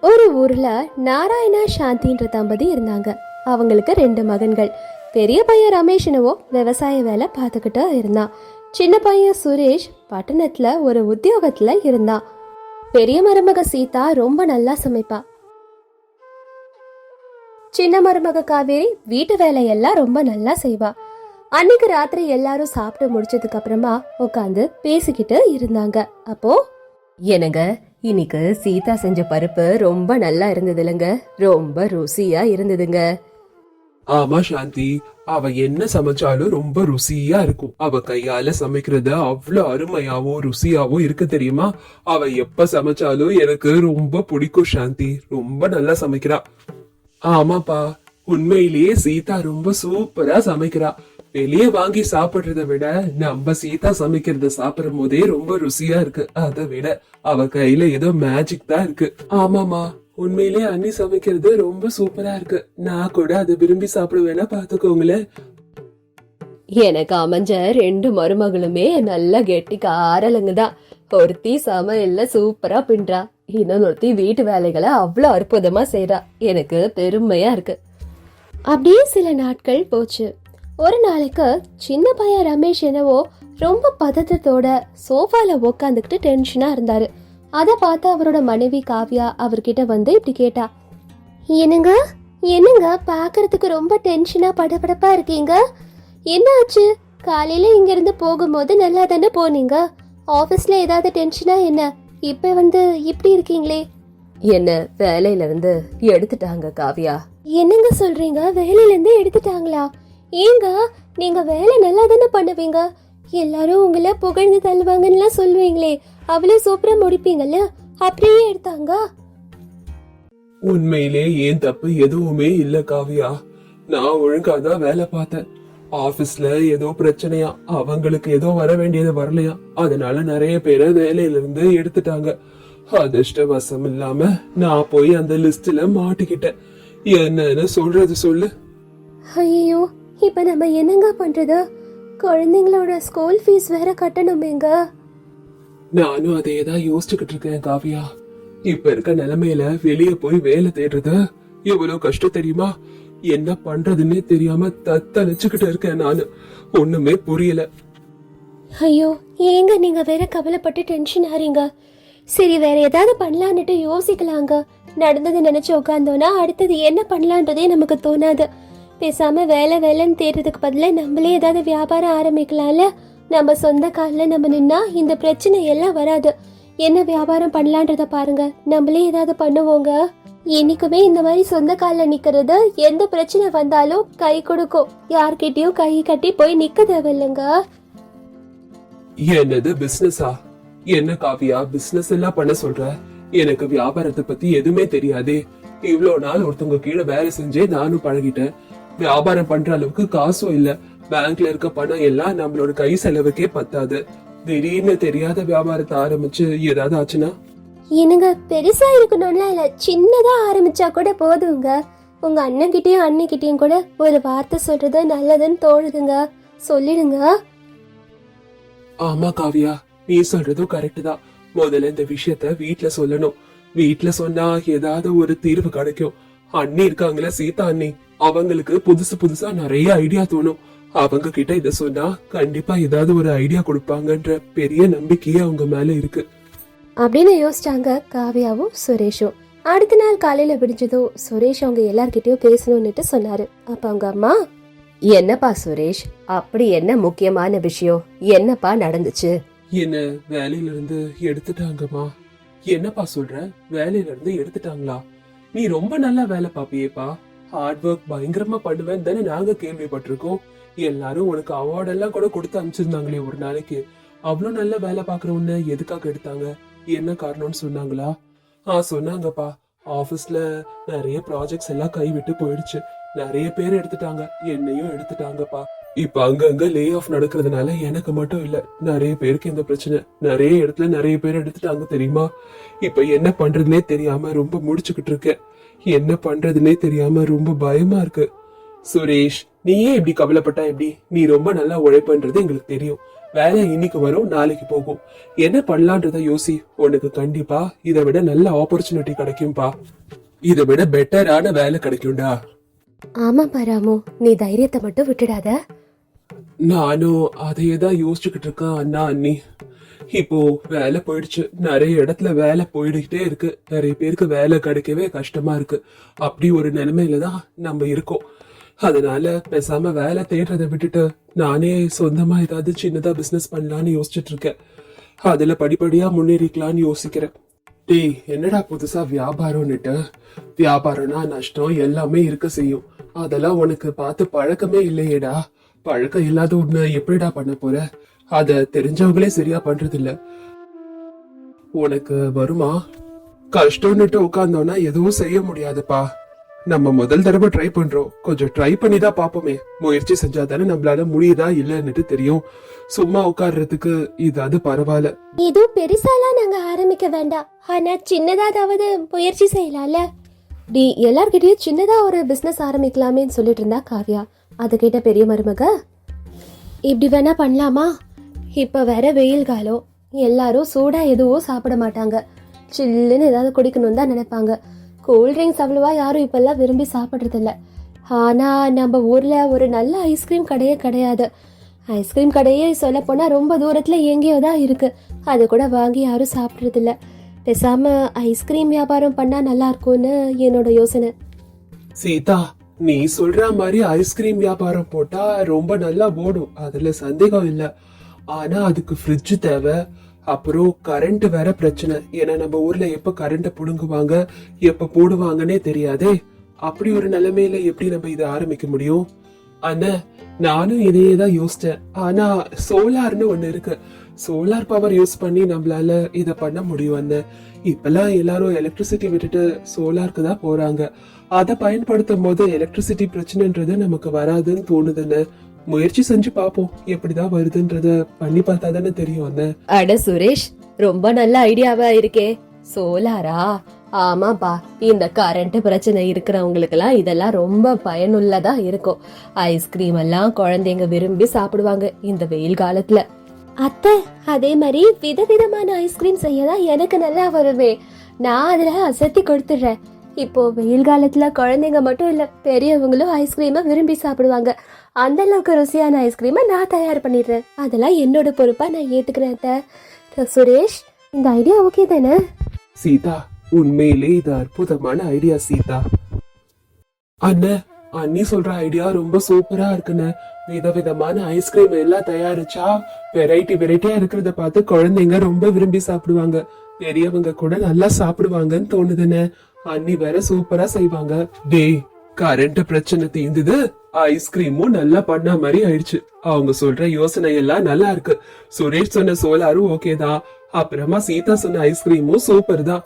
ஒரு ஊர்ல நாராயணா சாந்தின்ற தம்பதி இருந்தாங்க. அவங்களுக்கு ரெண்டு மகன்கள். பெரிய பையன் ரமேஷனவோ விவசாய வேலை பார்த்துக்கிட்டு இருந்தான். சின்ன பையன் சுரேஷ் பட்டணத்துல ஒரு உத்தியோகத்துல இருந்தான். பெரிய மருமக சீதா ரொம்ப நல்லா சமைப்பா. சின்ன மருமக காவேரி வீட்டு வேலையெல்லாம் ரொம்ப நல்லா செய்வா. அன்னைக்கு ராத்திரி எல்லாரும் சாப்பிட்டு முடிச்சதுக்கு அப்புறமா உட்காந்து பேசிக்கிட்டு இருந்தாங்க. அப்போ என்னங்க? இன்னைக்கு சீதா செஞ்ச பருப்பு ரொம்ப நல்லா இருந்தது இல்லைங்க ரொம்ப ருசியா இருந்ததுங்க. ஆமா சாந்தி. அவ என்ன சமைச்சாலும் ரொம்ப ருசியா இருக்கும். அவ கையால சமைக்கிறது அவ்வளவு அருமையாவும் ருசியாவும் இருக்கு தெரியுமா? அவ எப்ப சமைச்சாலும் எனக்கு ரொம்ப பிடிக்கும் சாந்தி. ரொம்ப நல்லா சமைக்கிறா. ஆமாப்பா. உண்மையிலேயே சீதா ரொம்ப சூப்பரா சமைக்கிறா. வெளியே வாங்கி சாப்பிடுறத விட நம்ம சீதா சமைக்கிறத சாப்பிடும் போதே ரொம்ப ருசியா இருக்கு. அதை விட அவ கையில ஏதோ மேஜிக் தான் இருக்கு. ஆமாமா உண்மையிலேயே அண்ணி சமைக்கிறது ரொம்ப சூப்பரா இருக்கு. நான் கூட அதை விரும்பி சாப்பிடுவேனா பாத்துக்கோங்களேன் எனக்கு அமைஞ்ச ரெண்டு மருமகளுமே நல்ல கெட்டி தான். ஒருத்தி சமையல்ல சூப்பரா பின்றா. இன்னொருத்தி வீட்டு வேலைகளை அவ்வளோ அற்புதமா செய்றா. எனக்கு பெருமையா இருக்கு. அப்படியே சில நாட்கள் போச்சு. ஒரு நாளைக்கு சின்ன பையன் ரமேஷ் என்னவோ ரொம்ப பதட்டத்தோட சோஃபால உக்காந்துக்கிட்டு டென்ஷனா இருந்தாரு. அதை பார்த்து அவரோட மனைவி காவ்யா அவர்கிட்ட வந்து இப்படி கேட்டா என்னங்க? என்னங்க? பார்க்கறதுக்கு ரொம்ப டென்ஷனா படபடப்பா இருக்கீங்க? என்ன ஆச்சு? காலையில இங்க இருந்து போகும்போது நல்லா தானே போனீங்க? ஆபீஸ்ல ஏதாவது டென்ஷனா என்ன? இப்ப வந்து இப்படி இருக்கீங்களே? என்ன வேலையில இருந்து எடுத்துட்டாங்க காவியா. என்னங்க சொல்றீங்க? வேலையில இருந்து எடுத்துட்டாங்களா? ஏங்க நீங்க வேலை நல்லா தானே பண்ணுவீங்க? எல்லாரும் உங்களை புகழ்ந்து தள்ளுவாங்கன்னு சொல்லுவீங்களே. அவ்வளவு சூப்பரா முடிப்பீங்கல்ல? அப்படியே எடுத்தாங்க. உண்மையிலே ஏன் தப்பு எதுவுமே இல்ல காவியா. நான் ஒழுங்கா தான் வேலை பார்த்தேன். ஆபீஸ்ல ஏதோ பிரச்சனையா அவங்களுக்கு ஏதோ வர வேண்டியது வரலையா. அதனால நிறைய பேரை வேலையில இருந்து எடுத்துட்டாங்க. அதிர்ஷ்டவசம் இல்லாம நான் போய் அந்த லிஸ்ட்ல மாட்டிக்கிட்டேன். என்னன்னு சொல்றது சொல்லு. ஐயோ இப்ப நம்ம என்னங்க பண்றது? குழந்தைங்களோட ஸ்கூல் ஃபீஸ் வேற கட்டணுமேங்க. நானும் அதே தான் யோசிச்சுக்கிட்டு இருக்கேன் காவியா. இப்ப இருக்க நிலைமையில வெளிய போய் வேலை தேடுறது எவ்வளவு கஷ்டம் தெரியுமா? என்ன பண்றதுன்னே தெரியாம தத்தளிச்சுக்கிட்டு இருக்கேன் நானு. ஒண்ணுமே புரியல. ஐயோ ஏங்க நீங்க வேற கவலைப்பட்டு டென்ஷன் ஆறீங்க? சரி வேற ஏதாவது பண்ணலான்னுட்டு யோசிக்கலாங்க. நடந்தது நினைச்சு உட்காந்தோன்னா அடுத்தது என்ன பண்ணலான்றதே நமக்கு தோணாது. பேசாம வேலை வேலைன்னு தேடுறதுக்கு பதிலாக நம்மளே ஏதாவது வியாபாரம் ஆரம்பிக்கலாம்ல? நம்ம சொந்த காலில் நம்ம நின்னா இந்த பிரச்சனை எல்லாம் வராது. என்ன வியாபாரம் பண்ணலான்றத பாருங்க. நம்மளே ஏதாவது பண்ணுவோங்க. என்னைக்குமே இந்த மாதிரி சொந்த காலில் நிக்கிறது எந்த பிரச்சனை வந்தாலும் கை கொடுக்கும். யார்கிட்டயும் கை கட்டி போய் நிக்க தேவையில்லைங்க. என்னது பிசினஸா என்ன காவியா பிசினஸ் எல்லாம் பண்ண சொல்ற? எனக்கு வியாபாரத்தை பத்தி எதுவுமே தெரியாதே. இவ்வளவு நாள் ஒருத்தவங்க கீழே வேலை செஞ்சே நானும் பழகிட்டேன். வியாபாரம் பண்ற அளவுக்கு காசும் இல்ல. பேங்க்ல இருக்க பணம் எல்லாம் நம்மளோட கை செலவுக்கே பத்தாது. திடீர்னு தெரியாத வியாபாரத்தை ஆரம்பிச்சு ஏதாவது ஆச்சுன்னா? என்னங்க பெருசா இருக்கணும்ல இல்ல சின்னதா ஆரம்பிச்சா கூட போதுங்க. உங்க அண்ணன்கிட்டயும் அண்ணிக்கிட்டயும் கூட ஒரு வார்த்தை சொல்றது நல்லதுன்னு தோணுதுங்க. சொல்லிடுங்க. ஆமா காவியா. நீ சொல்றதும் கரெக்ட் தான். முதல்ல இந்த விஷயத்த வீட்ல சொல்லணும். வீட்ல சொன்னா ஏதாவது ஒரு தீர்வு கிடைக்கும். அண்ணி இருக்காங்களே சீதா அண்ணி. அவங்களுக்கு புதுசு புதுசா நிறைய ஐடியா தோணும். அவங்க கிட்ட இத சொன்னா கண்டிப்பா ஏதாவது ஒரு ஐடியா கொடுப்பாங்கன்ற பெரிய நம்பிக்கையே அவங்க மேல இருக்கு. அப்படின்னு யோசிச்சாங்க காவியாவும் சுரேஷும். அடுத்த நாள் காலையில விடிஞ்சதும் சுரேஷ் அவங்க எல்லார்கிட்டயும் பேசணும்னுட்டு சொன்னாரு. அப்ப அவங்க அம்மா என்னப்பா சுரேஷ் அப்படி என்ன முக்கியமான விஷயம்? என்னப்பா நடந்துச்சு? என்ன வேலையில இருந்து எடுத்துட்டாங்கம்மா. என்னப்பா சொல்ற? வேலையில இருந்து எடுத்துட்டாங்களா? நீ ரொம்ப நல்லா வேலை பாப்பியேப்பா ஹார்ட் ஒர்க் பயங்கரமா பண்ணுவேன். தானே நாங்க கேள்விப்பட்டிருக்கோம். எல்லாரும் உனக்கு அவார்டு எல்லாம் கூட கொடுத்து அனுப்பிச்சிருந்தாங்களே ஒரு நாளைக்கு. அவ்வளோ நல்ல வேலை பாக்குற உன்னை எதுக்காக எடுத்தாங்க? என்ன காரணம்னு சொன்னாங்களா? ஆ சொன்னாங்கப்பா. ஆஃபீஸில் நிறைய ப்ராஜெக்ட்ஸ் எல்லாம் கைவிட்டு போயிடுச்சு. நிறைய பேர் எடுத்துட்டாங்க. என்னையும் எடுத்துட்டாங்கப்பா. இப்ப அங்கங்க லே ஆஃப் நடக்கிறதுனால எனக்கு மட்டும் இல்ல. நிறைய பேருக்கு இந்த பிரச்சனை. நிறைய இடத்துல நிறைய பேர் எடுத்துட்டாங்க தெரியுமா? இப்ப என்ன பண்றதுனே தெரியாம ரொம்ப முடிச்சுக்கிட்டு இருக்கேன். என்ன பண்றதுனே தெரியாம ரொம்ப பயமா இருக்கு. சுரேஷ் நீ ஏன் இப்படி கவலைப்பட்டா எப்படி? நீ ரொம்ப நல்லா உழைப்பன்றது எங்களுக்கு தெரியும். வேலை இன்னைக்கு வரும் நாளைக்கு போகும். என்ன பண்ணலான்றத யோசி. உனக்கு கண்டிப்பா இதை விட நல்ல ஆப்பர்ச்சுனிட்டி கிடைக்கும்பா. இதை விட பெட்டரான வேலை கிடைக்கும்டா. ஆமாப்பா ராமு நீ தைரியத்தை மட்டும் விட்டுடாத. நானும் அதையே தான் யோசிச்சுக்கிட்டு இருக்கேன் அண்ணா அண்ணி. இப்போ வேலை போயிடுச்சு. நிறைய இடத்துல வேலை போயிடுக்கிட்டே இருக்கு. நிறைய பேருக்கு வேலை கிடைக்கவே கஷ்டமா இருக்கு. அப்படி ஒரு நிலைமையில தான் நம்ம இருக்கோம். அதனால பேசாம வேலை தேடுறதை விட்டுட்டு நானே சொந்தமா ஏதாவது சின்னதா பிசினஸ் பண்ணலாம்னு யோசிச்சுட்டு இருக்கேன். அதுல படிப்படியா முன்னேறிக்கலாம்னு யோசிக்கிறேன். டேய் என்னடா புதுசா வியாபாரம்னுட்டு? வியாபாரம்னா நஷ்டம் எல்லாமே இருக்க செய்யும். அதெல்லாம் உனக்கு பார்த்து பழக்கமே இல்லையேடா. பழக்கம் இல்லாத ஒண்ணு எப்படிடா பண்ண போற? அத தெரிஞ்சவங்களே சரியா பண்றது இல்ல உனக்கு வருமா? கஷ்டம்னுட்டு உட்கார்ந்தோம்னா எதுவும் செய்ய முடியாதுப்பா. நம்ம முதல் தடவை ட்ரை பண்றோம். கொஞ்சம் ட்ரை பண்ணி தான் பார்ப்போமே. முயற்சி செஞ்சா தானே நம்மளால முடியுதா இல்லன்னுட்டு தெரியும். சும்மா உட்கார்றதுக்கு இதாவது பரவாயில்ல. இது பெருசாலாம் நாங்க ஆரம்பிக்க வேண்டாம். ஆனா சின்னதாதாவது முயற்சி செய்யலாம்ல. டி எல்லார்கிட்டயும் சின்னதா ஒரு பிசினஸ் ஆரம்பிக்கலாமேன்னு சொல்லிட்டு இருந்தா காவ்யா. அதை கேட்ட பெரிய மருமக? இப்படி வேணா பண்ணலாமா? இப்போ வேற வெயில் காலம் எல்லாரும் சூடா எதுவும் சாப்பிட மாட்டாங்க. சில்லுன்னு ஏதாவது குடிக்கணும் தான் நினைப்பாங்க. கூல் ட்ரிங்க்ஸ் அவ்வளவா யாரும் இப்பெல்லாம் விரும்பி சாப்பிட்றதில்ல. ஆனா நம்ம ஊர்ல ஒரு நல்ல ஐஸ்கிரீம் கடையே கிடையாது. ஐஸ்கிரீம் கடையே சொல்ல போனா ரொம்ப தூரத்துல எங்கேயோ தான் இருக்கு. அது கூட வாங்கி யாரும் சாப்பிட்றதில்ல. பேசாம ஐஸ்கிரீம் வியாபாரம் பண்ணா நல்லா இருக்கும்னு என்னோட யோசனை. சீதா நீ சொல்ற மாதிரி ஐஸ்கிரீம் வியாபாரம் போட்டா ரொம்ப நல்லா ஓடும். அதுல சந்தேகம் இல்லை. ஆனா அதுக்கு ஃப்ரிட்ஜ் தேவை. அப்புறம் கரண்ட் வேற பிரச்சனை. ஏன்னா நம்ம ஊர்ல எப்ப கரண்ட புடுங்குவாங்க எப்ப போடுவாங்கன்னே தெரியாதே. அப்படி ஒரு நிலைமையில எப்படி நம்ம இதை ஆரம்பிக்க முடியும்? ஆனா நானும் இதையே தான் யோசிச்சேன். ஆனா சோலார்னு ஒண்ணு இருக்கு. சோலார் பவர் யூஸ் பண்ணி நம்மளால இதை பண்ண முடியும் அந்த இப்பெல்லாம் எல்லாரும் எலக்ட்ரிசிட்டி விட்டுட்டு சோலாருக்கு தான் போறாங்க. அதை பயன்படுத்தும் போது எலக்ட்ரிசிட்டி பிரச்சனைன்றது நமக்கு வராதுன்னு தோணுதுன்னு முயற்சி செஞ்சு பார்ப்போம். எப்படிதான் வருதுன்றத பண்ணி பார்த்தா தானே தெரியும் அண்ணன் அட சுரேஷ் ரொம்ப நல்ல ஐடியாவா இருக்கே. சோலாரா? ஆமாப்பா இந்த கரண்ட் பிரச்சனை இருக்கிறவங்களுக்கெல்லாம் இதெல்லாம் ரொம்ப பயனுள்ளதா இருக்கும். ஐஸ்கிரீம் எல்லாம் குழந்தைங்க விரும்பி சாப்பிடுவாங்க இந்த வெயில் காலத்துல. அத்தை அதே மாதிரி விதவிதமான ஐஸ்கிரீம் செய்யதான் எனக்கு நல்லா வருமே. நான் அதுல அசத்தி கொடுத்துடுறேன். இப்போ வெயில் காலத்துல குழந்தைங்க மட்டும் இல்ல பெரியவங்களும் ஐஸ்கிரீமை விரும்பி சாப்பிடுவாங்க. அந்த அளவுக்கு ருசியான ஐஸ்கிரீமை நான் தயார் பண்ணிடுறேன். அதெல்லாம் என்னோட பொறுப்பா நான் ஏத்துக்கிறேன் அத்தை. சுரேஷ் இந்த ஐடியா ஓகே தானே? சீதா உண்மையிலே இது அற்புதமான ஐடியா சீதா. அண்ணே அண்ணி சொல்ற ஐடியா ரொம்ப சூப்பரா இருக்குண்ணே. விதவிதமான ஐஸ்கிரீம் எல்லாம் தயாரிச்சா வெரைட்டி வெரைட்டியா இருக்கிறத பார்த்து குழந்தைங்க ரொம்ப விரும்பி சாப்பிடுவாங்க. பெரியவங்க கூட நல்லா சாப்பிடுவாங்கன்னு தோணுதுன்னு அண்ணி வேற சூப்பரா செய்வாங்க. டேய் கரண்ட் பிரச்சனை தீர்ந்தது ஐஸ்கிரீமும் நல்லா பண்ண மாதிரி ஆயிடுச்சு. அவங்க சொல்ற யோசனை எல்லாம் நல்லா இருக்கு. சுரேஷ் சொன்ன சோலாரும் ஓகே தான். அப்புறமா சீதா சொன்ன ஐஸ்கிரீமும் சூப்பர் தான்.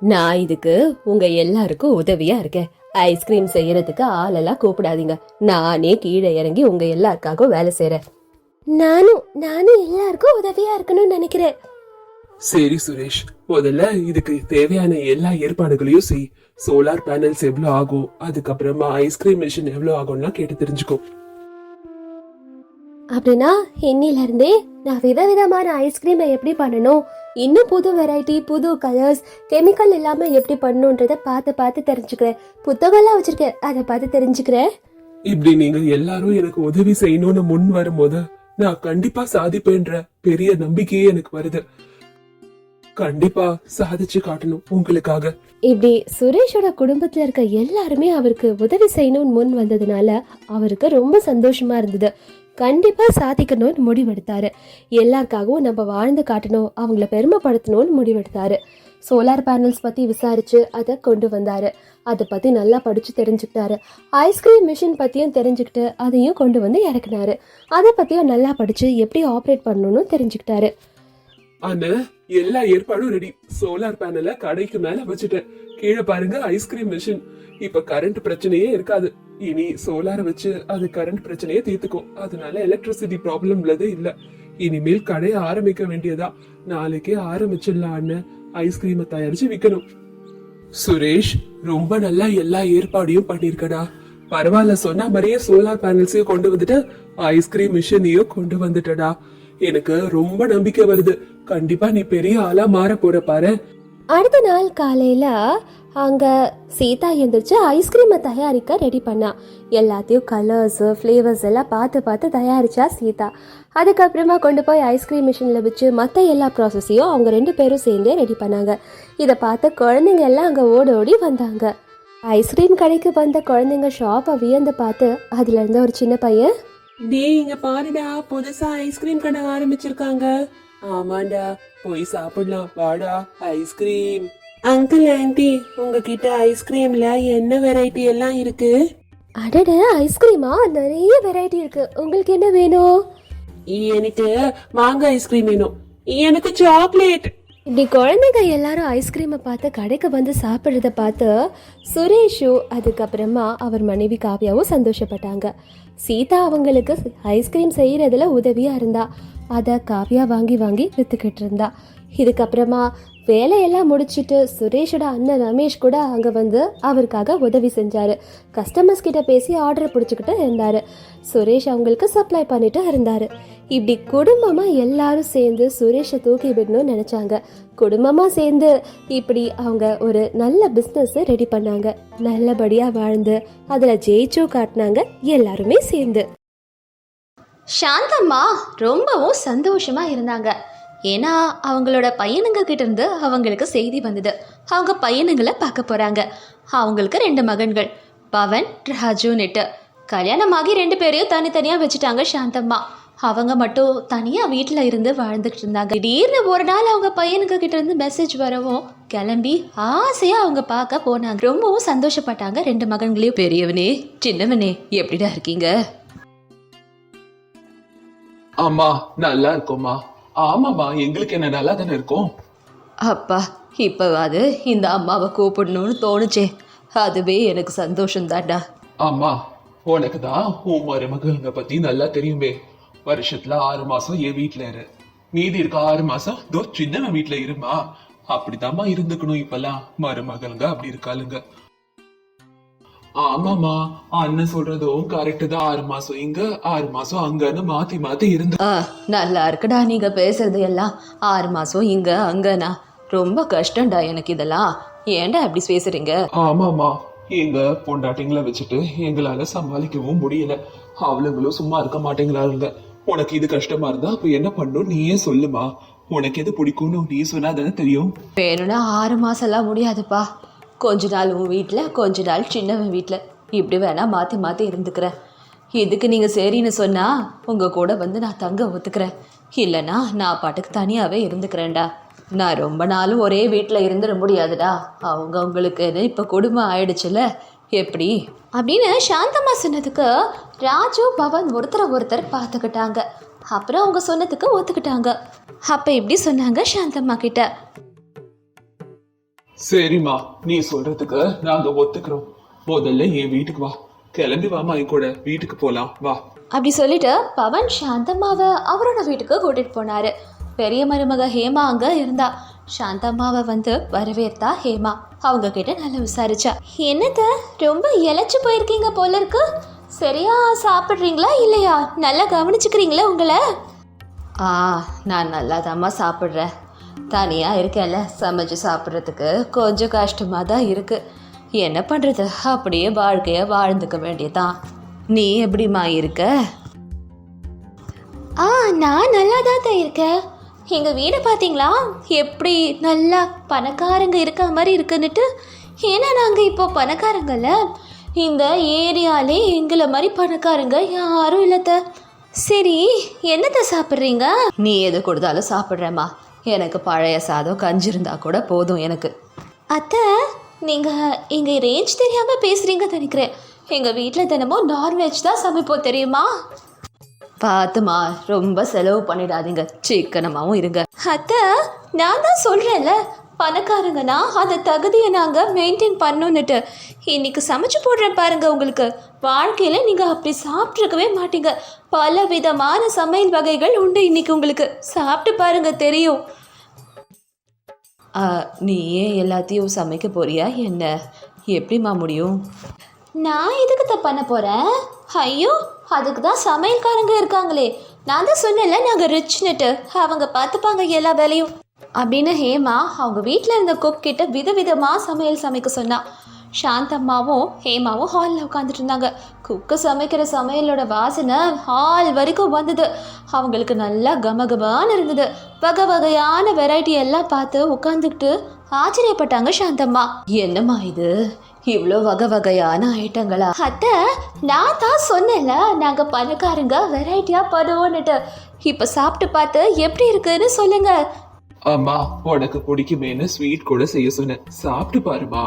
நான் இதுக்கு உங்க எல்லாருக்கும் உதவியா இருக்கேன். ஐஸ்கிரீம் செய்யறதுக்கு ஆளெல்லாம் கூப்பிடாதீங்க. நானே கீழே இறங்கி உங்க எல்லாருக்காகவும் வேலை செய்யறேன் நானும் நானும் எல்லாருக்கும் உதவியா இருக்கணும்னு நினைக்கிறேன். சரி சுரேஷ் முதல்ல இதுக்கு தேவையான எல்லா ஏற்பாடுகளையும் செய். சோலார் பேனல்ஸ் எவ்வளவு ஆகும்? அதுக்கப்புறமா ஐஸ்கிரீம் மிஷின் எவ்வளவு ஆகும்லாம் கேட்டு தெரிஞ்சுக்கோ. அப்படின்னா இன்னில இருந்தே நான் விதவிதமான ஐஸ்கிரீமை எப்படி பண்ணணும்? இன்னும் புது வெரைட்டி புது கலர்ஸ் கெமிக்கல் இல்லாம எப்படி பண்ணணுன்றத பார்த்து பார்த்து தெரிஞ்சுக்கிறேன். புத்தகம்லாம் வச்சிருக்கேன். அதை பார்த்து தெரிஞ்சுக்கிறேன். இப்படி நீங்க எல்லாரும் எனக்கு உதவி செய்யணும்னு முன் வரும்போது நான் கண்டிப்பா சாதிப்பேன்ற பெரிய நம்பிக்கையே எனக்கு வருது. கண்டிப்பா சாதிச்சு காட்டணும் உங்களுக்காக. இப்படி சுரேஷோட குடும்பத்துல இருக்க எல்லாருமே அவருக்கு உதவி செய்யணும்னு முன் வந்ததுனால அவருக்கு ரொம்ப சந்தோஷமா இருந்தது. கண்டிப்பா சாதிக்கணும்னு முடிவெடுத்தாரு. எல்லாருக்காகவும் நம்ம வாழ்ந்து காட்டணும் அவங்கள பெருமைப்படுத்தணும்னு முடிவெடுத்தாரு. சோலார் பேனல்ஸ் பத்தி விசாரிச்சு அதை கொண்டு வந்தாரு. அதை பத்தி நல்லா படிச்சு தெரிஞ்சுக்கிட்டாரு. ஐஸ்கிரீம் மிஷின் பத்தியும் தெரிஞ்சுக்கிட்டு அதையும் கொண்டு வந்து இறக்குனாரு. அதை பத்தியும் நல்லா படிச்சு எப்படி ஆப்ரேட் பண்ணணும்னு தெரிஞ்சுக்கிட்டாரு. எல்லா ஏற்பாடும் ரெடி சோலார் பேனல கடைக்கு மேல வச்சுட்டேன். கீழே பாருங்க ஐஸ்கிரீம் மிஷின் இப்ப கரண்ட் பிரச்சனையே இருக்காது. இனி சோலார் வச்சு அது கரண்ட் பிரச்சனையே தீர்த்துக்கும். அதனால எலக்ட்ரிசிட்டி ப்ராப்ளம் உள்ளது இல்ல. இனிமேல் கடையை ஆரம்பிக்க வேண்டியதா? நாளைக்கே ஆரம்பிச்சிடலான்னு ஐஸ்கிரீமை தயாரிச்சு விற்கணும் சுரேஷ் ரொம்ப நல்லா எல்லா ஏற்பாடையும் பண்ணிருக்கடா. பரவாயில்ல சொன்ன மாதிரியே சோலார் பேனல்ஸையும் கொண்டு வந்துட்டு ஐஸ்கிரீம் மிஷினையும் கொண்டு வந்துட்டடா. எனக்கு ரொம்ப நம்பிக்கை வருது. கண்டிப்பா நீ பெரிய ஆளா மாற போற பாரு. அடுத்த நாள் காலையில அங்க சீதா எந்திரிச்சு ஐஸ்கிரீமை தயாரிக்க ரெடி பண்ணா. எல்லாத்தையும் கலர்ஸ் ஃப்ளேவர்ஸ் எல்லாம் பார்த்து பார்த்து தயாரிச்சா சீதா. அதுக்கப்புறமா கொண்டு போய் ஐஸ்கிரீம் மிஷினில் வச்சு மற்ற எல்லா ப்ராசஸையும் அவங்க ரெண்டு பேரும் சேர்ந்தே ரெடி பண்ணாங்க. இதை பார்த்து குழந்தைங்க எல்லாம் அங்கே ஓடி ஓடி வந்தாங்க. ஐஸ்கிரீம் கடைக்கு வந்த குழந்தைங்க ஷாப்பை வியந்து பார்த்து அதுல இருந்த ஒரு சின்ன பையன்? டேய் இங்க பாருடா புதுசா ஐஸ்கிரீம் கடை ஆரம்பிச்சிருக்காங்க. ஆமாண்டா போய் சாப்பிடலாம். வாடா ஐஸ்கிரீம். அங்கிள் ஆண்டி உங்ககிட்ட ஐஸ்கிரீம்ல என்ன வெரைட்டி எல்லாம் இருக்கு? அடட ஐஸ்கிரீமா? நிறைய வெரைட்டி இருக்கு. உங்களுக்கு என்ன வேணும்? எனக்கு மாங்காய் ஐஸ்கிரீம் வேணும். எனக்கு சாக்லேட் இப்படி குழந்தைங்க எல்லாரும் ஐஸ்கிரீமை பார்த்து கடைக்கு வந்து சாப்பிட்றத பார்த்து சுரேஷும் அதுக்கப்புறமா அவர் மனைவி காவ்யாவும் சந்தோஷப்பட்டாங்க. சீதா அவங்களுக்கு ஐஸ்கிரீம் செய்கிறதுல உதவியாக இருந்தா. அதை காவ்யா வாங்கி வாங்கி விற்றுக்கிட்டு இருந்தா. இதுக்கப்புறமா வேலையெல்லாம் முடிச்சுட்டு சுரேஷோட அண்ணன் ரமேஷ் கூட அங்கே வந்து அவருக்காக உதவி செஞ்சாரு. கஸ்டமர்ஸ் கிட்ட பேசி ஆர்டர் பிடிச்சிக்கிட்டு இருந்தாரு. சுரேஷ் அவங்களுக்கு சப்ளை பண்ணிட்டு இருந்தாரு. இப்படி குடும்பமா எல்லாரும் சேர்ந்து சுரேஷை தூக்கி விடணும்னு நினைச்சாங்க. குடும்பமா சேர்ந்து இப்படி அவங்க ஒரு நல்ல பிஸ்னஸ் ரெடி பண்ணாங்க. நல்லபடியா வாழ்ந்து அதுல ஜெயிச்சும் காட்டினாங்க எல்லாருமே சேர்ந்து. சாந்தம்மா ரொம்பவும் சந்தோஷமா இருந்தாங்க. ஏன்னா அவங்களோட பையனுங்க கிட்டேருந்து அவங்களுக்கு செய்தி வந்தது. அவங்க பையனுங்களை பார்க்க போகிறாங்க அவங்களுக்கு ரெண்டு மகன்கள். பவன் ராஜுன்னுட்டு கல்யாணமாகி ரெண்டு பேரையும் தனித்தனியாக வச்சுட்டாங்க சாந்தம்மா. அவங்க மட்டும் தனியாக வீட்டில் இருந்து வாழ்ந்துக்கிட்டு இருந்தாங்க. திடீர்னு ஒரு நாள் அவங்க பையனுங்க கிட்டேருந்து மெசேஜ் வரவும் கிளம்பி ஆசையாக அவங்க பார்க்க போனாங்க. ரொம்பவும் சந்தோஷப்பட்டாங்க ரெண்டு மகன்களையும். பெரியவனே சின்னவனே எப்படிடா இருக்கீங்க? அம்மா நல்லா இருக்கும்மா. ஆமாமா எங்களுக்கு என்ன நல்லா தானே இருக்கும்? அப்பா இப்போவாது இந்த அம்மாவை கூப்பிடணும்னு தோணுச்சே. அதுவே எனக்கு சந்தோஷம் தான்டா ஆமா உனக்கு தான் உன் மருமகளுங்க பத்தி நல்லா தெரியுமே. வருஷத்துல ஆறு மாசம் என் வீட்ல இரு. மீதி இருக்க ஆறு மாசம் தோ சின்னவன் வீட்ல இருமா அப்படிதாம்மா இருந்துக்கணும் இப்பெல்லாம். மருமகளுங்க அப்படி இருக்காளுங்க. ஆமாமா அண்ணன் சொல்றதும் கரெக்ட் தான் ஆறு மாசம் இங்க ஆறு மாசம் அங்கன்னு மாத்தி மாத்தி இருந்து ஆ நல்லா இருக்குடா நீங்கள் பேசுறது எல்லாம். ஆறு மாதம் இங்கே அங்கண்ணா ரொம்ப கஷ்டம்டா எனக்கு இதெல்லாம். ஏன்டா அப்படி பேசுறீங்க? ஆமாமா எங்க பொண்டாட்டிங்களை வச்சுட்டு எங்களால சமாளிக்கவும் முடியல. அவளுங்களும் சும்மா இருக்க மாட்டேங்கிறாளுங்க உனக்கு இது கஷ்டமா இருந்தா அப்ப என்ன பண்ணும்? நீயே சொல்லுமா. உனக்கு எது பிடிக்கும்னு நீ சொன்னா தானே தெரியும். வேணும்னா ஆறு மாதம்லாம் முடியாதுப்பா. கொஞ்ச நாள் உன் வீட்டில் கொஞ்ச நாள் சின்னவன் வீட்டில் இப்படி வேணால் மாற்றி மாற்றி இருந்துக்கிறேன். இதுக்கு நீங்கள் சரின்னு சொன்னால் உங்கள் கூட வந்து நான் தங்க ஒத்துக்கிறேன். இல்லைனா நான் பாட்டுக்கு தனியாகவே இருந்துக்கிறேன்டா. நான் ரொம்ப நாளும் ஒரே வீட்டில் இருந்துட முடியாதுடா. அவங்க அவங்களுக்கு இப்போ குடும்பம் ஆயிடுச்சுல எப்படி? அப்படின்னு சாந்தம்மா சொன்னதுக்கு ராஜு பவன் ஒருத்தரை ஒருத்தர் பார்த்துக்கிட்டாங்க. அப்புறம் அவங்க சொன்னதுக்கு ஒத்துக்கிட்டாங்க. அப்போ இப்படி சொன்னாங்க சாந்தம்மா கிட்ட? சரிம்மா நீ சொல்றதுக்கு நாங்க ஒத்துக்கிறோம். முதல்ல என் வீட்டுக்கு வா. கிளம்பி வாமா என் கூட. வீட்டுக்கு போலாம். வா. அப்படி சொல்லிட்டு பவன் சாந்தம்மாவை அவரோட வீட்டுக்கு கூட்டிட்டு போனாரு. பெரிய மருமக ஹேமா அங்க இருந்தா. சாந்தம்மாவை வந்து வரவேற்தா ஹேமா. அவங்க கிட்ட நல்லா விசாரிச்சா. என்னத்த ரொம்ப இழைச்சு போயிருக்கீங்க போல இருக்கு. சரியா சாப்பிட்றீங்களா இல்லையா? நல்லா கவனிச்சுக்கிறீங்களா உங்களை? ஆ நான் நல்லா சாப்பிட்றேன். தனியாக இருக்கேன்ல சமைச்சு சாப்பிட்றதுக்கு. கொஞ்சம் கஷ்டமாக தான் இருக்குது என்ன பண்ணுறது அப்படியே வாழ்க்கையை வாழ்ந்துக்க வேண்டியதான் நீ எப்படிம்மா இருக்க? ஆ நான் நல்லா தான் இருக்கேன். எங்கள் வீடை பார்த்தீங்களா எப்படி நல்லா பணக்காரங்க இருக்க மாதிரி இருக்குன்னுட்டு. ஏன்னா நாங்கள் இப்போ பணக்காரங்கல்ல இந்த ஏரியாலே எங்களை மாதிரி பணக்காரங்க யாரும் இல்லத்த சரி என்னத்தை சாப்பிட்றீங்க? நீ எது கொடுத்தாலும் சாப்பிட்றேம்மா. எனக்கு பழைய சாதம் கஞ்சி இருந்தா கூட போதும் எனக்கு. அத்தை நீங்கள் எங்கள் ரேஞ்ச் தெரியாமல் பேசுகிறீங்க நினைக்கிறேன். எங்கள் வீட்டில் தினமும் நான்வெஜ் தான் சமைப்போம் தெரியுமா? பார்த்துமா ரொம்ப செலவு பண்ணிடாதீங்க. சிக்கனமாகவும் இருங்க. அத்தை நான் தான் சொல்கிறேன்ல பணக்காரங்கன்னா அந்த தகுதியை நாங்கள் மெயின்டைன் பண்ணணுன்னுட்டு இன்னைக்கு சமைச்சு போடுறேன் பாருங்க உங்களுக்கு. வாழ்க்கையில் நீங்கள் அப்படி சாப்பிட்ருக்கவே மாட்டீங்க. பல விதமான சமையல் வகைகள் உண்டு இன்னைக்கு உங்களுக்கு. சாப்பிட்டு பாருங்க தெரியும். நீ ஏன் எல்லாத்தையும் சமைக்க போறியா? என்ன? எப்படிம்மா முடியும்? நான் எதுக்கு தான் பண்ண போகிறேன் ஐயோ அதுக்கு தான் சமையல்காரங்க இருக்காங்களே. நான் தான் சொன்னேன்ல நாங்கள் ரிச்னுட்டு அவங்க பார்த்துப்பாங்க எல்லா வேலையும். அப்படின்னு ஹேமா அவங்க வீட்டில் இருந்த குக் கிட்ட விதவிதமாக சமையல் சமைக்க சொன்னா. சாந்தம்மாவும் ஹேமாவும் ஹாலில் உட்காந்துட்டு இருந்தாங்க குக்கு சமைக்கிற சமையலோட வாசனை ஹால் வரைக்கும் வந்தது. அவங்களுக்கு நல்லா கமகமான இருந்தது. வகை வகையான வெரைட்டி எல்லாம் பார்த்து உட்காந்துக்கிட்டு ஆச்சரியப்பட்டாங்க சாந்தம்மா. என்னம்மா இது? இவ்வளோ வகை வகையான ஐட்டங்களா? அத்தை நான் தான் சொன்னேன்ல நாங்கள் பணக்காரங்க வெரைட்டியாக பண்ணுவோன்னுட்டு. இப்போ சாப்பிட்டு பார்த்து எப்படி இருக்குன்னு சொல்லுங்க. அம்மா உனக்கு பிடிக்குமேன்னு ஸ்வீட் கூட செய்ய சொன்னேன். சாப்பிட்டு பாருமா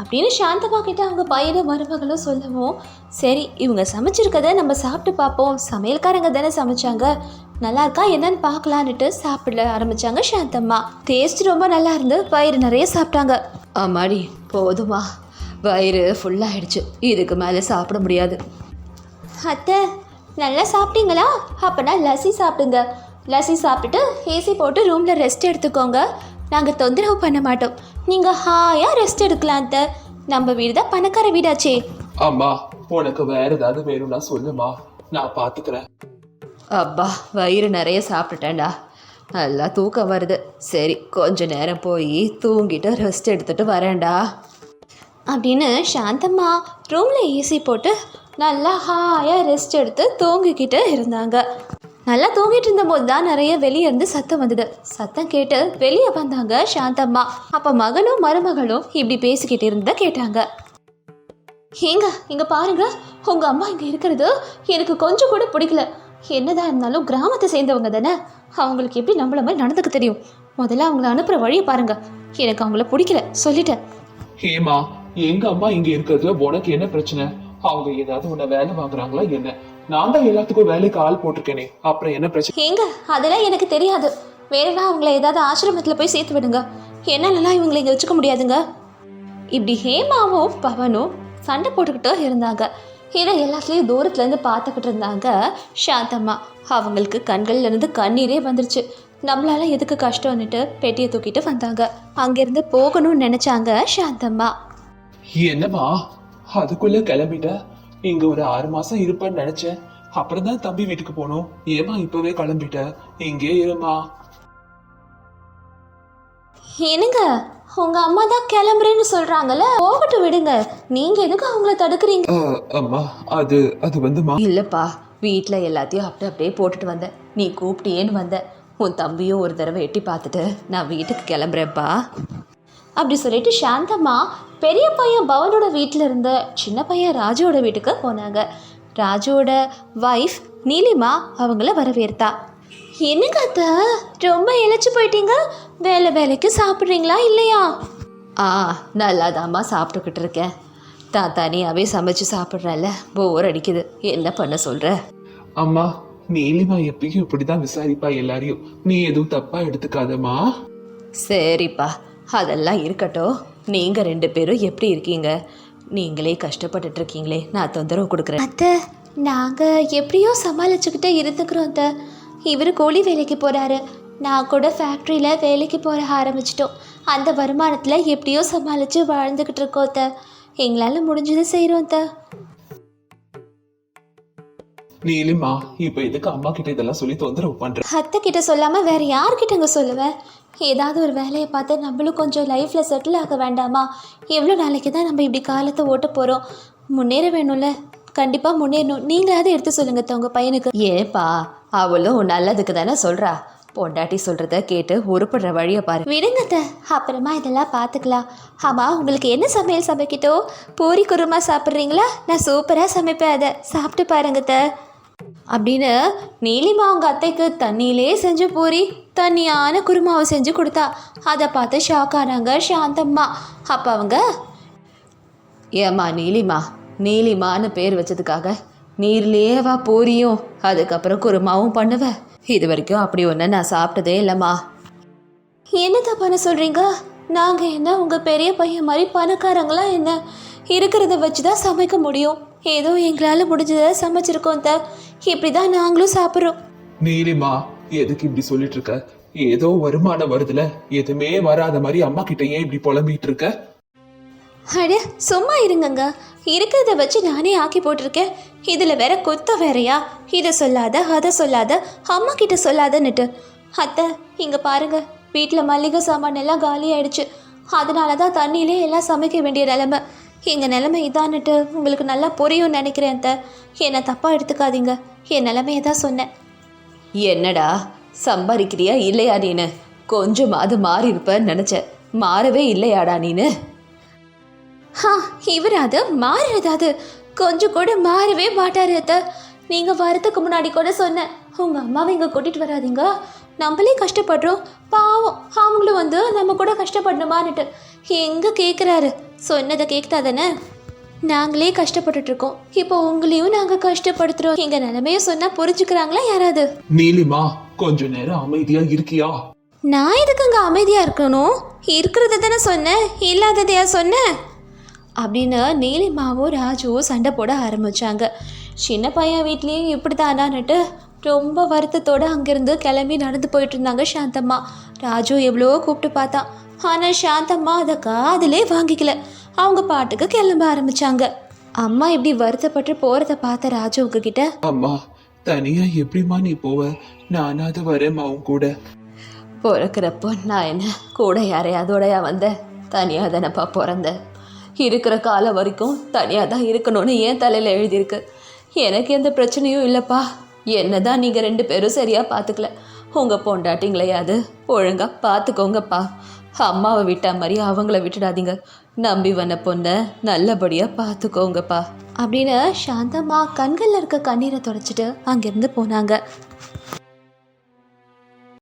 அப்படின்னு சாந்தமா கிட்ட அவங்க பையனும் மருமகளும் சொல்லவும் சரி இவங்க சமைச்சிருக்கத நம்ம சாப்பிட்டு பார்ப்போம். சமையல்காரங்க தானே சமைச்சாங்க. நல்லா இருக்கா? என்னன்னு பார்க்கலான்னுட்டு சாப்பிட ஆரம்பிச்சாங்க சாந்தம்மா. டேஸ்ட் ரொம்ப நல்லா இருந்து வயிறு நிறைய சாப்பிட்டாங்க. ஆமாடி போதுமா வயிறு ஃபுல்லாகிடுச்சு இதுக்கு மேலே சாப்பிட முடியாது. அத்தை நல்லா சாப்பிட்டீங்களா? அப்போனா லஸ்ஸி சாப்பிடுங்க. லஸ்ஸி சாப்பிட்டுட்டு ஏசி போட்டு ரூமில் ரெஸ்ட் எடுத்துக்கோங்க. நாங்கள் தொந்தரவு பண்ண மாட்டோம். நீங்கள் ஹாயாக ரெஸ்ட் எடுக்கலாம் அத்தை. நம்ம வீடு தான் பணக்கார வீடாச்சே. அம்மா உனக்கு வேற ஏதாவது வேணும்னா சொல்லுமா நான் பாத்துக்கிறேன். அப்பா வயிறு நிறைய சாப்பிட்டுட்டேன்டா. நல்லா தூக்கம் வருது. சரி கொஞ்ச நேரம் போய் தூங்கிட்டு ரெஸ்ட் எடுத்துட்டு வரேன்டா. அப்படின்னு சாந்தம்மா ரூமில் ஏசி போட்டு நல்லா ஹாயாக ரெஸ்ட் எடுத்து தூங்கிக்கிட்டு இருந்தாங்க. நல்லா தூங்கிட்டு இருந்தபோது தான் நிறைய வெளியே இருந்து சத்தம் வந்தது. சத்தம் கேட்டு வெளியே வந்தாங்க சாந்தம்மா. அப்போ மகனும் மருமகளும் இப்படி பேசிக்கிட்டு இருந்ததை கேட்டாங்க. ஏங்க இங்கே பாருங்க. உங்கள் அம்மா இங்கே இருக்கிறது எனக்கு கொஞ்சம் கூட பிடிக்கல. என்னதான் இருந்தாலும் கிராமத்தை சேர்ந்தவங்க தானே. அவங்களுக்கு எப்படி நம்மள மாதிரி நடந்துக்க தெரியும்? முதல்ல அவங்கள அனுப்புகிற வழியை பாருங்க. எனக்கு அவங்கள பிடிக்கல. சொல்லிட்டேன். ஹேமா எங்க அம்மா இங்க இருக்கிறதுல உனக்கு என்ன பிரச்சனை? அவங்க ஏதாவது உன்னை வேலை வாங்குறாங்களா என்ன? நான் தான் எல்லாத்துக்கும் வேலைக்கு ஆள் போட்டிருக்கேனே. அப்புறம் என்ன பிரச்சனை? ஏங்க அதெல்லாம் எனக்கு தெரியாது. வேணும்னா அவங்கள ஏதாவது ஆசிரமத்தில் போய் சேர்த்து விடுங்க. என்னாலலாம் இவங்களை இங்கே வச்சுக்க முடியாதுங்க. இப்படி ஹேமாவும் பவனும் சண்டை போட்டுக்கிட்டு இருந்தாங்க. இதை எல்லாத்துலேயும் தூரத்துலேருந்து பார்த்துக்கிட்டு இருந்தாங்க சாந்தம்மா. அவங்களுக்கு கண்கள்ல இருந்து கண்ணீரே வந்துருச்சு. நம்மளால எதுக்கு கஷ்டம்னுட்டு பெட்டியை தூக்கிட்டு வந்தாங்க. அங்கேருந்து போகணும்னு நினச்சாங்க சாந்தம்மா. என்னம்மா? அதுக்குள்ள கிளம்பிட்ட? இங்க ஒரு ஆறு மாசம் இருப்பேன்னு நினைச்சேன். அப்புறம் தான் தம்பி வீட்டுக்கு போனோம். ஏமா இப்பவே கிளம்பிட்ட? இங்கே இருமா. என்னங்க? உங்க அம்மா தான் கிளம்புறேன்னு சொல்றாங்கல்ல? போகட்டும் விடுங்க. நீங்க எதுக்கு அவங்கள தடுக்கிறீங்க? அம்மா அது அது வந்துமா? இல்லைப்பா வீட்டில் எல்லாத்தையும் அப்படியே அப்படியே போட்டுட்டு வந்தேன். நீ கூப்பிட்டியேன்னு வந்த உன் தம்பியும் ஒரு தடவை எட்டி பார்த்துட்டு நான் வீட்டுக்கு கிளம்புறேன்ப்பா. அப்படி சொல்லிட்டு சாந்தம்மா பெரிய பையன் பவனோட வீட்டில் இருந்த சின்ன பையன் ராஜுவோட வீட்டுக்கு போனாங்க. ராஜுவோட வைஃப் நீலிமா அவங்கள வரவேற்றா. என்னங்க அத்தை ரொம்ப இழைச்சி போயிட்டீங்க? வேலை வேலைக்கு சாப்பிட்றீங்களா இல்லையா? ஆ நல்லாதாம்மா சாப்பிட்டுக்கிட்டு இருக்கேன். தான் தனியாகவே சமைச்சு சாப்பிட்றேன்ல போர் அடிக்குது. என்ன பண்ண சொல்கிற அம்மா நீலிமா எப்பயும் இப்படிதான் விசாரிப்பா எல்லாரையும். நீ எதுவும் தப்பா எடுத்துக்காதம்மா. சரிப்பா அதெல்லாம் இருக்கட்டும். நீங்கள் ரெண்டு பேரும் எப்படி இருக்கீங்க? நீங்களே கஷ்டப்பட்டுட்டு இருக்கீங்களே நான் தொந்தரவு கொடுக்குறேன். அத்தை நாங்கள் எப்படியோ சமாளிச்சுக்கிட்டே இருந்துக்கிறோம் அத்தை. இவர் கூலி வேலைக்கு போகிறாரு நான் கூட ஃபேக்ட்ரியில் வேலைக்கு போக ஆரம்பிச்சிட்டோம். அந்த வருமானத்தில் எப்படியோ சமாளித்து வாழ்ந்துக்கிட்டு இருக்கோம் அத்தை. எங்களால் முடிஞ்சதை செய்கிறோம் அத்தை. நீலிமா இப்ப எதுக்கு அம்மா கிட்ட இதெல்லாம் சொல்லி தொந்தரவு பண்ற? அத்தை கிட்ட சொல்லாமல் வேறு யார்கிட்டங்க சொல்லுவேன் ஏதாவது ஒரு வேலையை பார்த்து நம்மளும் கொஞ்சம் லைஃப்பில் செட்டில் ஆக வேண்டாமா? எவ்வளோ நாளைக்கு தான் நம்ம இப்படி காலத்தை ஓட்ட போகிறோம் முன்னேற வேணும்ல. கண்டிப்பாக முன்னேறணும். நீங்களாவது எடுத்து சொல்லுங்க அத்தை, உங்க பையனுக்கு. ஏப்பா அவளும் நல்லதுக்கு தானே சொல்கிறா பொண்டாட்டி சொல்கிறத கேட்டு உருப்படுற வழியை பாரு. விடுங்க அத்தை. அப்புறமா இதெல்லாம் பார்த்துக்கலாம். ஆமாம் உங்களுக்கு என்ன சமையல் சமைக்கிட்டோ? பூரி குருமா சாப்பிட்றீங்களா? நான் சூப்பராக சமைப்பேன் அதை. சாப்பிட்டு பாருங்க அத்தை. அப்படின்னு நீலிமா அவங்க அத்தைக்கு தண்ணியிலே செஞ்ச பூரி தண்ணியான குருமாவை செஞ்சு கொடுத்தா. அதை பார்த்து ஷாக் ஆனாங்க சாந்தம்மா. அப்போ அவங்க ஏம்மா நீலிமா நீலிமான்னு பேர் வச்சதுக்காக நீர்லேவா பூரியும். அதுக்கப்புறம் குருமாவும் பண்ணுவ. இது வரைக்கும் அப்படி ஒன்று நான் சாப்பிட்டதே இல்லைம்மா. என்னத்தை பண்ண சொல்கிறீங்க நாங்கள் என்ன உங்கள் பெரிய பையன் மாதிரி பணக்காரங்களா என்ன? இருக்கிறத வச்சு தான் சமைக்க முடியும். ஏதோ எங்களால் முடிஞ்சதை சமைச்சிருக்கோம் த இப்படி தான் நாங்களும் சாப்பிட்றோம். நீலிமா எதுக்கு இப்படி சொல்லிட்டு இருக்க? ஏதோ வருமானம் வருதுல. எதுவுமே வராத மாதிரி அம்மா கிட்ட ஏன் இப்படி புலம்பிட்டு இருக்க? அட சும்மா இருங்கங்க. இருக்கிறத வச்சு நானே ஆக்கி போட்டிருக்கேன். இதில் வேற கொத்த வேறையா? இதை சொல்லாத அதை சொல்லாத அம்மா கிட்ட சொல்லாதன்னுட்டு. அத்தை இங்கே பாருங்க. வீட்டில் மல்லிகை சாமான் எல்லாம் காலி ஆயிடுச்சு. அதனால தான் தண்ணியிலே எல்லாம் சமைக்க வேண்டிய நிலமை. எங்கள் நிலமை இதான்னுட்டு உங்களுக்கு நல்லா புரியும்னு நினைக்கிறேன் அத்தை. என்னை தப்பாக எடுத்துக்காதீங்க. என் நிலமையை தான் சொன்னேன். என்னடா சம்பாதிக்கிறியா இல்லையா நீனு? கொஞ்சமாவது மாறி இருப்பேன்னு நினச்சேன் மாறவே இல்லையாடா நீனு? ஹா இவர் அது மாறுறதாவது கொஞ்சம் கூட மாறவே மாட்டாரு அத்தை. நீங்கள் வரதுக்கு முன்னாடி கூட சொன்னேன். உங்கள் அம்மாவை இங்கே கூட்டிகிட்டு வராதீங்க. நம்மளே கஷ்டப்படுறோம். பாவம் அவங்களும் வந்து நம்ம கூட கஷ்டப்படணுமான்னுட்டு. எங்கே கேட்குறாரு சொன்னதை கேட்குதா தானே? நாங்களே கஷ்டப்பட்டுட்டு இருக்கோம் இப்போ உங்களையும் நாங்கள் கஷ்டப்படுத்துகிறோம் எங்கள் நிலமைய சொன்னால் புரிஞ்சுக்கிறாங்களா யாராவது? நீலிமா கொஞ்ச நேரம் அமைதியா இருக்கியா? நான் எதுக்கு அங்கே அமைதியாக இருக்கணும்? இருக்கிறத தானே சொன்னேன் இல்லாததையா சொன்னேன் அப்படின்னு நீலிமாவும் ராஜுவும் சண்டை போட ஆரம்பிச்சாங்க. சின்ன பையன் வீட்லேயும் இப்படி தானான்னுட்டு ரொம்ப வருத்தத்தோடு அங்கேருந்து கிளம்பி நடந்து போயிட்டு இருந்தாங்க சாந்தம்மா. ராஜு எவ்வளோ கூப்பிட்டு பார்த்தான். ஆனால் சாந்தம்மா அதை காதிலே வாங்கிக்கல. அவங்க பாட்டுக்கு கிளம்ப ஆரம்பிச்சாங்க. அம்மா இப்படி வருத்தப்பட்டு போகிறத பார்த்த ராஜுவுக்கு கிட்ட அம்மா தனியா எப்படிம்மா நீ போவ? நானாவது வரேம்மா உன் கூட. பிறக்கிறப்போ நான் என்ன? கூட யாரையாதோடையா வந்தேன் தனியாக தானப்பா பிறந்தேன் இருக்கிற காலம் வரைக்கும் தனியாக தான் இருக்கணும்னு ஏன் தலையில் எழுதியிருக்கு. எனக்கு எந்த பிரச்சனையும் இல்லைப்பா. என்ன தான் நீங்கள் ரெண்டு பேரும் சரியாக பார்த்துக்கல. உங்கள் பொண்டாட்டிங்களையாவது ஒழுங்காக பார்த்துக்கோங்கப்பா. அம்மாவை விட்டா மாதிரி அவங்கள விட்டுடாதீங்க. நம்பி வந்த பொண்ணை நல்லபடியாக பார்த்துக்கோங்கப்பா அப்படின்னு சாந்தமா கண்களில் இருக்க கண்ணீரை தொடச்சிட்டு அங்கேருந்து போனாங்க.